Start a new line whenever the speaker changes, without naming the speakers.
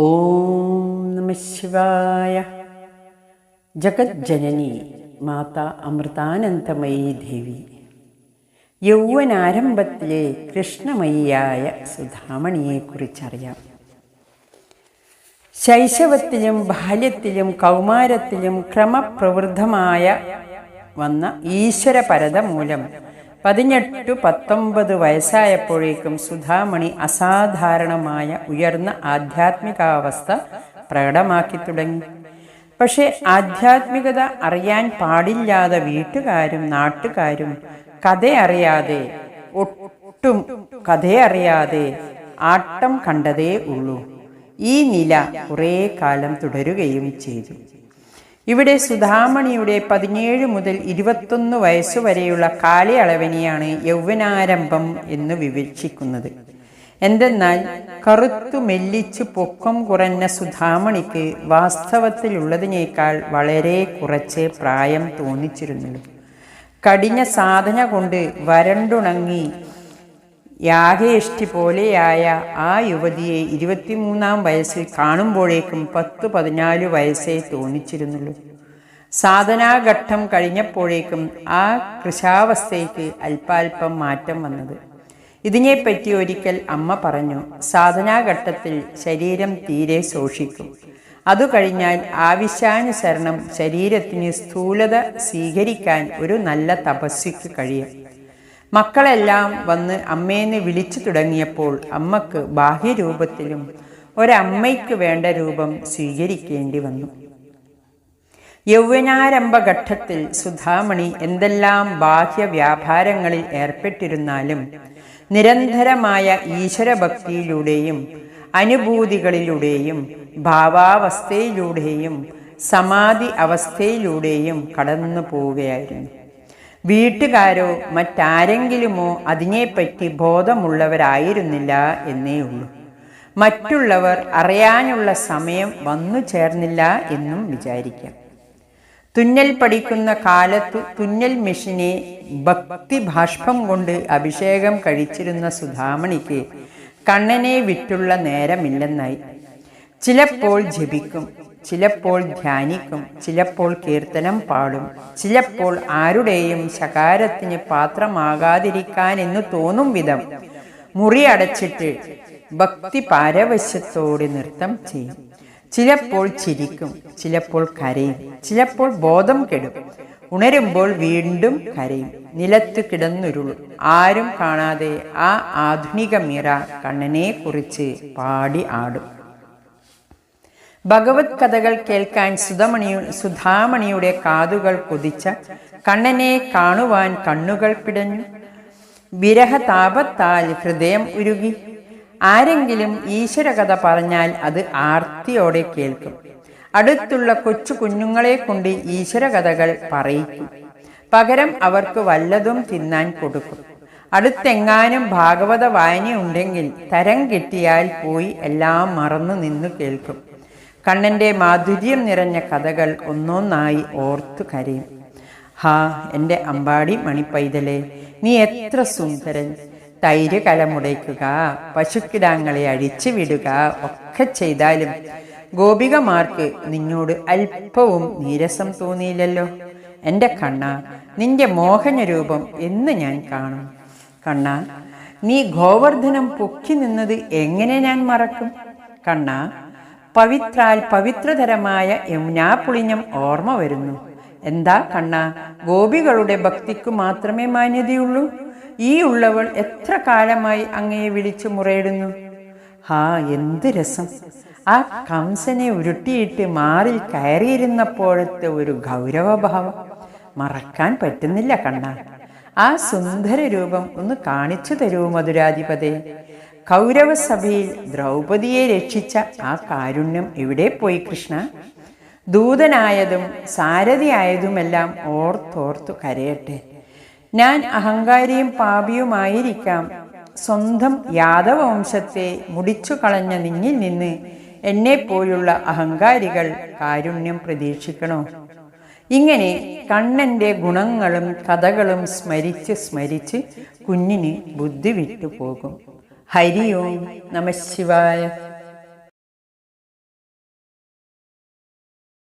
ഓം നമ ശിവായ. ജഗജ്ജനനി മാതാ അമൃതാനന്ദമയി ദേവി. യൗവനാരംഭത്തിലെ കൃഷ്ണമയിയായ സുധാമണിയെക്കുറിച്ചറിയാം ശൈശവത്തിലും ബാല്യത്തിലും കൗമാരത്തിലും ക്രമപ്രവൃദ്ധമായ വന്ന ഈശ്വരപരത മൂലം പതിനെട്ടു പത്തൊമ്പത് വയസ്സായപ്പോഴേക്കും സുധാമണി അസാധാരണമായ ഉയർന്ന ആധ്യാത്മികാവസ്ഥ പ്രകടമാക്കി തുടങ്ങി. പക്ഷേ ആധ്യാത്മികത അറിയാൻ പാടില്ലാതെ വീട്ടുകാരും നാട്ടുകാരും കഥ അറിയാതെ ഒട്ടും കഥയറിയാതെ ആട്ടം കണ്ടതേ ഉള്ളൂ. ഈ നില കുറേ കാലം തുടരുകയും ചെയ്തു. ഇവിടെ സുധാമണിയുടെ പതിനേഴ് മുതൽ ഇരുപത്തൊന്ന് വയസ്സുവരെയുള്ള കാലയളവിനെയാണ് യൗവനാരംഭം എന്ന് വിവക്ഷിക്കുന്നത് എന്തെന്നാൽ കറുത്തു മെല്ലിച്ചു പൊക്കം കുറഞ്ഞ സുധാമണിക്ക് വാസ്തവത്തിലുള്ളതിനേക്കാൾ വളരെ കുറച്ച് പ്രായം തോന്നിച്ചിരുന്നുള്ളൂ. കടിഞ്ഞ സാധന കൊണ്ട് വരണ്ടുണങ്ങി യാഗേഷ്ടി പോലെയായ ആ യുവതിയെ ഇരുപത്തിമൂന്നാം വയസ്സിൽ കാണുമ്പോഴേക്കും പത്ത് പതിനാല് വയസ്സേ തോന്നിച്ചിരുന്നുള്ളൂ. സാധനാഘട്ടം കഴിഞ്ഞപ്പോഴേക്കും ആ കൃഷാവസ്ഥയ്ക്ക് അല്പാൽപം മാറ്റം വന്നത്. ഇതിനെപ്പറ്റി ഒരിക്കൽ അമ്മ പറഞ്ഞു സാധനാഘട്ടത്തിൽ ശരീരം തീരെ ശോഷിക്കും. അതു കഴിഞ്ഞാൽ ആവശ്യാനുസരണം ശരീരത്തിന് സ്ഥൂലത സ്വീകരിക്കാൻ ഒരു നല്ല തപസ്വിക്ക് കഴിയും. മക്കളെല്ലാം വന്ന് അമ്മേനെ വിളിച്ചു തുടങ്ങിയപ്പോൾ അമ്മയ്ക്ക് ബാഹ്യരൂപത്തിലും ഒരമ്മയ്ക്ക് വേണ്ട രൂപം സ്വീകരിക്കേണ്ടി വന്നു. യൗവനാരംഭഘട്ടത്തിൽ സുധാമണി എന്തെല്ലാം ബാഹ്യ വ്യാപാരങ്ങളിൽ ഏർപ്പെട്ടിരുന്നാലും നിരന്തരമായ ഈശ്വരഭക്തിയിലൂടെയും അനുഭൂതികളിലൂടെയും ഭാവാവസ്ഥയിലൂടെയും സമാധി അവസ്ഥയിലൂടെയും കടന്നു പോവുകയായിരുന്നു വീട്ടുകാരോ മറ്റാരെങ്കിലുമോ അതിനെപ്പറ്റി ബോധമുള്ളവരായിരുന്നില്ല എന്നേ ഉള്ളൂ മറ്റുള്ളവർ അറിയാനുള്ള സമയം വന്നു ചേർന്നില്ല എന്നും വിചാരിക്കാം. തുന്നൽ പഠിക്കുന്ന കാലത്ത് തുന്നൽ മെഷീനെ ഭക്തി ഭാഷ്പം കൊണ്ട് അഭിഷേകം കഴിച്ചിരുന്ന സുധാമണിക്ക് കണ്ണനെ വിട്ടുള്ള നേരമില്ലെന്നായി. ചിലപ്പോൾ ജപിക്കും. ചിലപ്പോൾ ധ്യാനിക്കും ചിലപ്പോൾ കീർത്തനം പാടും ചിലപ്പോൾ ആരുടെയും ശകാരത്തിന് പാത്രമാകാതിരിക്കാനെന്ന് തോന്നും വിധം മുറി അടച്ചിട്ട് ഭക്തി പാരവശ്യത്തോടെ നൃത്തം ചെയ്യും. ചിലപ്പോൾ ചിരിക്കും ചിലപ്പോൾ കരയും ചിലപ്പോൾ ബോധം കെടും. ഉണരുമ്പോൾ വീണ്ടും കരയും. നിലത്ത് കിടന്നുരുളും ആരും കാണാതെ ആ ആധുനിക മീറ കണ്ണനെ കുറിച്ച് പാടി ആടും. ഭഗവത് കഥകൾ കേൾക്കാൻ സുധമണിയു സുധാമണിയുടെ കാതുകൾ കൊതിച്ച കണ്ണനെ കാണുവാൻ കണ്ണുകൾ പിടഞ്ഞു. വിരഹതാപത്താൽ ഹൃദയം ഉരുകി. ആരെങ്കിലും ഈശ്വരകഥ പറഞ്ഞാൽ അത് ആർത്തിയോടെ കേൾക്കും. അടുത്തുള്ള കൊച്ചു കുഞ്ഞുങ്ങളെ കൊണ്ട് ഈശ്വരകഥകൾ പറയിക്കും. പകരം അവർക്ക് വല്ലതും തിന്നാൻ കൊടുക്കും. അടുത്തെങ്ങാനും ഭാഗവത വായനയുണ്ടെങ്കിൽ തരം കിട്ടിയാൽ പോയി എല്ലാം മറന്നു നിന്ന് കേൾക്കും. കണ്ണന്റെ മാധുര്യം നിറഞ്ഞ കഥകൾ ഒന്നൊന്നായി ഓർത്തു കരയും. ഹാ എന്റെ അമ്പാടി മണിപ്പൈതലെ നീ എത്ര സുന്ദരൻ. തൈര് കലമുടയ്ക്കുക പശുക്കിടാങ്ങളെ അഴിച്ചു വിടുക ഒക്കെ ചെയ്താലും ഗോപികമാർക്ക് നിന്നോട് അല്പവും നീരസം തോന്നിയില്ലല്ലോ. എന്റെ കണ്ണ നിന്റെ മോഹന രൂപം എന്ന് ഞാൻ കാണും. കണ്ണ നീ ഗോവർദ്ധനം പൊക്കി നിന്നത് എങ്ങനെ ഞാൻ മറക്കും? കണ്ണ പവിത്രാൽ പവിത്രതരമായ യമുനാപുളിഞ്ഞം ഓർമ്മ വരുന്നു. എന്താ കണ്ണ? ഗോപികളുടെ ഭക്തിക്കു മാത്രമേ മാന്യതയുള്ളൂ. ഈ ഉള്ളവൾ എത്ര കാലമായി അങ്ങയെ വിളിച്ചു മുറയിടുന്നു. ഹാ എന്ത് രസം. ആ കംസനെ ഉരുട്ടിയിട്ട് മാറിൽ കയറിയിരുന്നപ്പോഴത്തെ ഒരു ഗൗരവഭാവം. മറക്കാൻ പറ്റുന്നില്ല കണ്ണ. ആ സുന്ദര രൂപം ഒന്ന് കാണിച്ചു തരൂ മധുരാധിപതേ. കൗരവസഭയിൽ ദ്രൗപതിയെ രക്ഷിച്ച ആ കാരുണ്യം എവിടെ പോയി കൃഷ്ണ? ദൂതനായതും സാരഥിയായതുമെല്ലാം ഓർത്തോർത്തു കരയട്ടെ. ഞാൻ അഹങ്കാരിയും പാപിയുമായിരിക്കാം. സ്വന്തം യാദവ വംശത്തെ മുടിച്ചു കളഞ്ഞ നിന്നിൽ നിന്ന് എന്നെപ്പോലുള്ള അഹങ്കാരികൾ കാരുണ്യം പ്രതീക്ഷിക്കണോ? ഇങ്ങനെ കണ്ണന്റെ ഗുണങ്ങളും കഥകളും സ്മരിച്ച് സ്മരിച്ച് കുഞ്ഞിന് ബുദ്ധി വിട്ടു പോകും. ഹരി ഓം നമ ശിവായ.